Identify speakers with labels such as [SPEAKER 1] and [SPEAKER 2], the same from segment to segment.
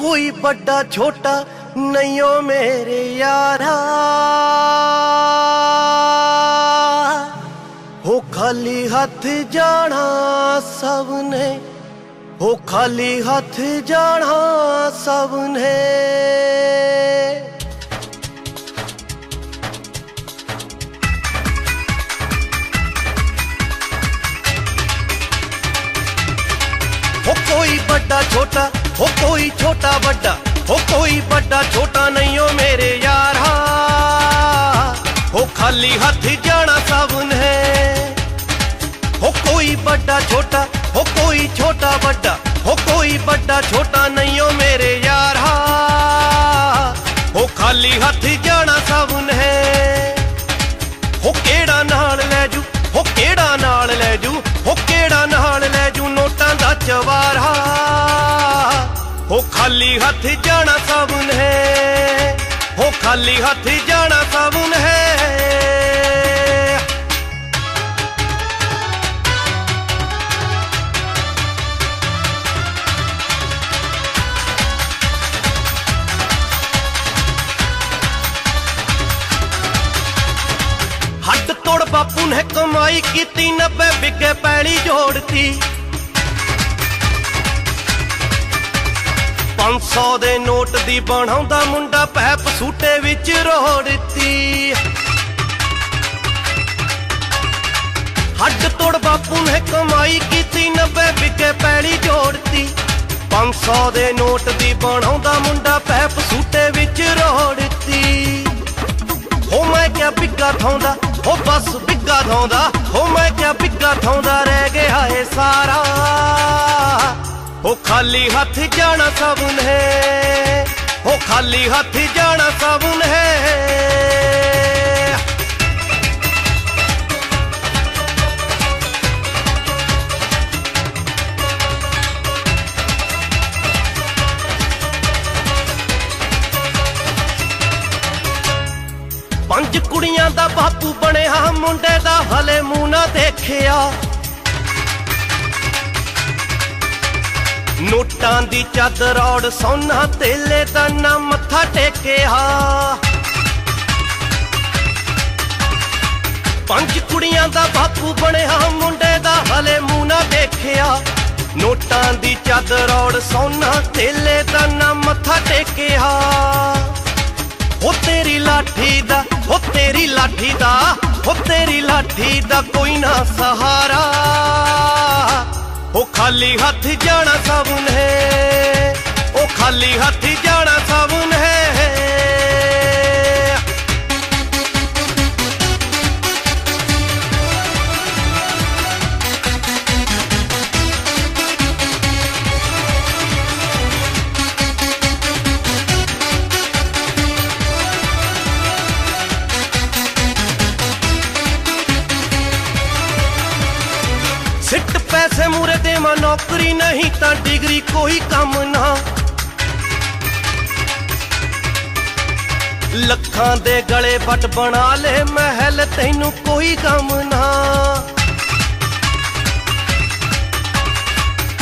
[SPEAKER 1] ਕੋਈ ਵੱਡਾ ਛੋਟਾ ਨਹੀਂ ਓ ਮੇਰੇ ਯਾਰਾ। ਹੋ ਖਾਲੀ ਹੱਥ ਜਾਣਾ ਸਭ ਨੇ, ਹੋ ਖਾਲੀ ਹੱਥ ਜਾਣਾ ਸਭ ਨੇ। ਹੋ ਕੋਈ ਵੱਡਾ ਛੋਟਾ ਹੋ ਕੋਈ ਛੋਟਾ ਵੱਡਾ ਹੋ ਕੋਈ ਵੱਡਾ ਛੋਟਾ ਨਹੀਂ ਓ ਮੇਰੇ ਯਾਰਾ ਹੋ ਖਾਲੀ ਹੱਥ ਜਾਣਾ ਸਭ ਨੇ ਹੋ ਕੋਈ ਵੱਡਾ ਛੋਟਾ ਹੋ ਕੋਈ ਛੋਟਾ ਵੱਡਾ ਹੋ ਕੋਈ ਵੱਡਾ ਛੋਟਾ ਨਹੀਂ ਓ ਮੇਰੇ ਯਾਰਾ ਹੋ ਖਾਲੀ ਹੱਥ ਨੋਟਾਂ ਦਾ ਚਵਾਰਾ ਹੋ ਖਾਲੀ ਹੱਥ ਜਾਣਾ ਸਭ ਨੇ ਹੋ ਖਾਲੀ ਹੱਥ ਜਾਣਾ ਸਭ ਨੇ ਹੱਡ ਤੋੜ ਬਾਪੂ ਨੇ ਕਮਾਈ ਕੀਤੀ 90 ਵਿਗੇ ਪੈਲੀ ਜੋੜਤੀ। 500 ਦੇ ਨੋਟ ਦੀ ਬਣਾਉਂਦਾ ਮੁੰਡਾ ਪੈਪ ਸੂਟੇ ਵਿੱਚ ਰੋੜਤੀ ਹੱਡ ਤੋੜ ਬਾਪੂ ਨੇ ਕਮਾਈ ਕੀਤੀ 90 ਵਿਗੇ ਪੈਲੀ ਜੋੜਤੀ। 500 ਦੇ ਨੋਟ ਦੀ ਬਣਾਉਂਦਾ ਮੁੰਡਾ ਪੈਪ ਸੂਟੇ ਵਿੱਚ ਰੋੜਤੀ ਹੋ ਮੈਂ ਕਿਆ ਬਿੱਗਾ ਥਾਉਂਦਾ, ਹੋ ਬਸ ਬਿੱਗਾ ਥਾਉਂਦਾ, ਹੋ ਮੈਂ ਕਿਆ ਬਿੱਗਾ ਥਾਉਂਦਾ, ਰਹਿ ਗਿਆ ਏ ਸਾਰਾ। ਉਹ ਖਾਲੀ ਹੱਥ ਜਾਣਾ ਸਭ ਹੈ। ਉਹ ਖਾਲੀ ਹੱਥ ਜਾਣਾ ਸਭ ਹੈ। ਪੰਜ ਕੁੜੀਆਂ ਦਾ ਬਾਪੂ ਬਣਿਆ, ਮੁੰਡੇ ਦਾ ਹਲੇ ਮੂੰਹ ਨਾ ਦੇਖਿਆ। ਨੋਟਾਂ ਦੀ ਚਾਦਰ ਔੜ ਸੋਨਾ ਤੇਲੇ ਦਾ ਨਾ ਮੱਥਾ ਟੇਕਿਆ। ਪੰਜ ਕੁੜੀਆਂ ਦਾ ਬਾਪੂ ਬਣਿਆ, ਮੁੰਡੇ ਦਾ ਹਲੇ ਮੂੰਹ ਨਾ ਦੇਖਿਆ। ਨੋਟਾਂ ਦੀ ਚਾਦਰ ਔੜ ਸੋਨਾ ਤੇਲੇ ਦਾ ਨਾ ਮੱਥਾ ਟੇਕਿਆ। ਉਹ ਤੇਰੀ ਲਾਠੀ ਦਾ ਉਹ ਤੇਰੀ ਲਾਠੀ ਦਾ ਉਹ ਤੇਰੀ ਲਾਠੀ ਦਾ ਕੋਈ ਨਾ ਸਹਾਰਾ। ਉਹ ਖਾਲੀ ਹੱਥ ਜਾਣਾ ਸਭ ਨੇ। ਉਹ ਖਾਲੀ ਹੱਥ ਪੈਸੇ ਮੂਰੇ ਦੇਵਾਂ ਨੌਕਰੀ ਨਹੀਂ ਤਾਂ ਡਿਗਰੀ ਕੋਈ ਕੰਮ ਨਾ। ਲੱਖਾਂ ਦੇ ਗਲੇ ਵੱਟ ਬਣਾ ਲੈ ਮਹਿਲ, ਤੈਨੂੰ ਕੋਈ ਕੰਮ ਨਾ।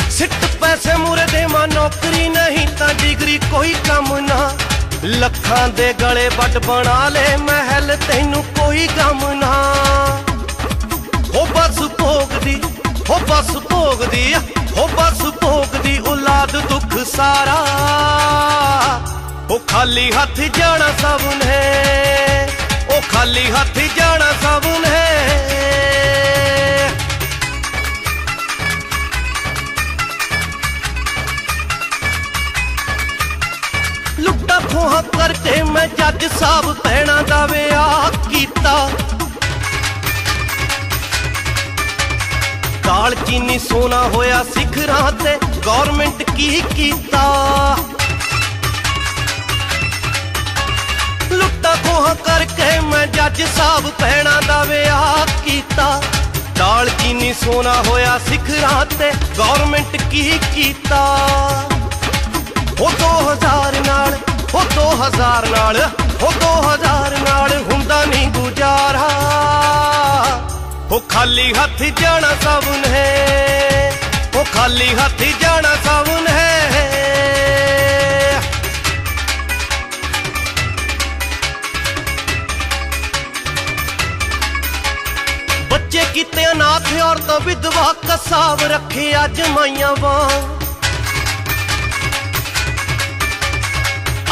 [SPEAKER 1] ਸਿੱਟ ਪੈਸੇ ਮੂਰੇ ਦੇਵਾਂ ਨੌਕਰੀ ਨਹੀਂ ਤਾਂ ਡਿਗਰੀ ਕੋਈ ਕੰਮ ਨਾ। ਲੱਖਾਂ ਦੇ ਗਲੇ ਵੱਟ ਬਣਾ ਲੈ ਮਹਿਲ, ਤੈਨੂੰ ਕੋਈ ਕੰਮ ਨਾ। ਉਹ ਬਸ ਭੋਗਦੀ ਹੋ ਬਸ ਭੋਗਦੀ ਹੋ ਬਸ ਭੋਗਦੀ, ਔਲਾਦ ਦੁੱਖ ਸਾਰਾ। ਉਹ ਖਾਲੀ ਹੱਥ ਜਾਣਾ ਸਭ ਨੇ, ਉਹ ਖਾਲੀ ਹੱਥ ਜਾਣਾ ਸਭ ਨੇ। ਦਾਲ ਚੀਨੀ ਸੋਨਾ ਹੋਇਆ ਸਿਖਰਾਂ ਤੇ ਗਵਰਨਮੈਂਟ ਕੀ ਕੀਤਾ? ਲੁੱਟਾ ਖੋਹਾਂ ਕਰਕੇ ਮੈਂ ਜੱਜ ਸਾਹਿਬ ਭੈਣਾਂ ਦਾ ਵਿਆਹ ਕੀਤਾ। ਦਾਲ ਚੀਨੀ ਸੋਨਾ ਹੋਇਆ ਸਿਖਰਾਂ ਤੇ ਗਵਰਨਮੈਂਟ ਕੀ ਕੀਤਾ? ਉਹ 2000 ਨਾਲ ਉਹ 2000 ਨਾਲ ਉਹ 2000 ਨਾਲ ਹੁੰਦਾ ਨਹੀਂ ਗੁਜ਼ਾਰਾ। ਉਹ ਖਾਲੀ ਹੱਥ ਜਾਣਾ ਸਾਵਨ ਹੈ। ਉਹ ਖਾਲੀ ਹੱਥ ਜਾਣਾ ਸਾਵਨ ਹੈ। ਬੱਚੇ ਕੀਤੇ ਅਨਾਥ ਔਰਤਾਂ ਵਿਧਵਾ ਕਸਾਵ ਰੱਖੇ ਅੱਜ ਮਾਈਆਂ ਵਾਂ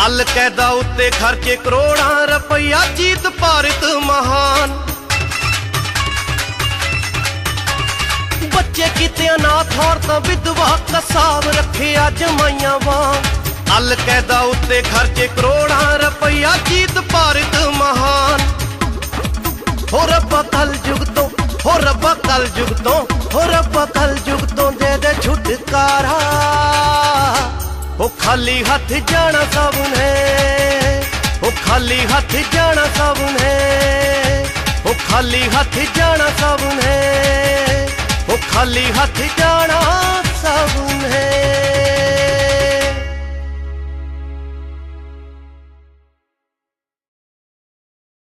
[SPEAKER 1] ਅਲ ਕੈਦਾ ਉੱਤੇ ਖਰਚੇ ਕਰੋੜਾਂ ਰੁਪਈਆ ਜੀਤ ਭਾਰਤ ਅਨਾਥ ਔਰਤਾਂ ਵਿਧਵਾ ਕਸਾਬ ਰੱਖੇ ਅੱਜ ਮਾਈਆਂ ਵਾਂ। ਅਲ ਕੈਦਾ ਉੱਤੇ ਖਰਚੇ ਕਰੋੜਾਂ ਰੁਪਈਆ ਜੀਤ ਭਾਰਤ ਮਹਾਨ। ਹੋ ਰੱਬਾ ਕਲ ਯੁਗ ਤੋਂ, ਹੋ ਰੱਬਾ ਕਲ ਯੁਗ ਤੋਂ, ਹੋ ਰੱਬਾ ਕਲ ਯੁਗ ਤੋਂ ਦੇ ਦੇ ਛੁਟਕਾਰਾ। ਉਹ ਖਾਲੀ ਹੱਥ ਜਾਣਾ ਸਭ ਨੇ ਉਹ ਖਾਲੀ ਹੱਥ ਜਾਣਾ ਸਭ ਨੇ ਉਹ ਖਾਲੀ ਹੱਥ ਜਾਣਾ ਸਭ ਨੇ। ਖਾਲੀ ਹੱਥ ਜਾਣਾ ਸਭ ਨੇ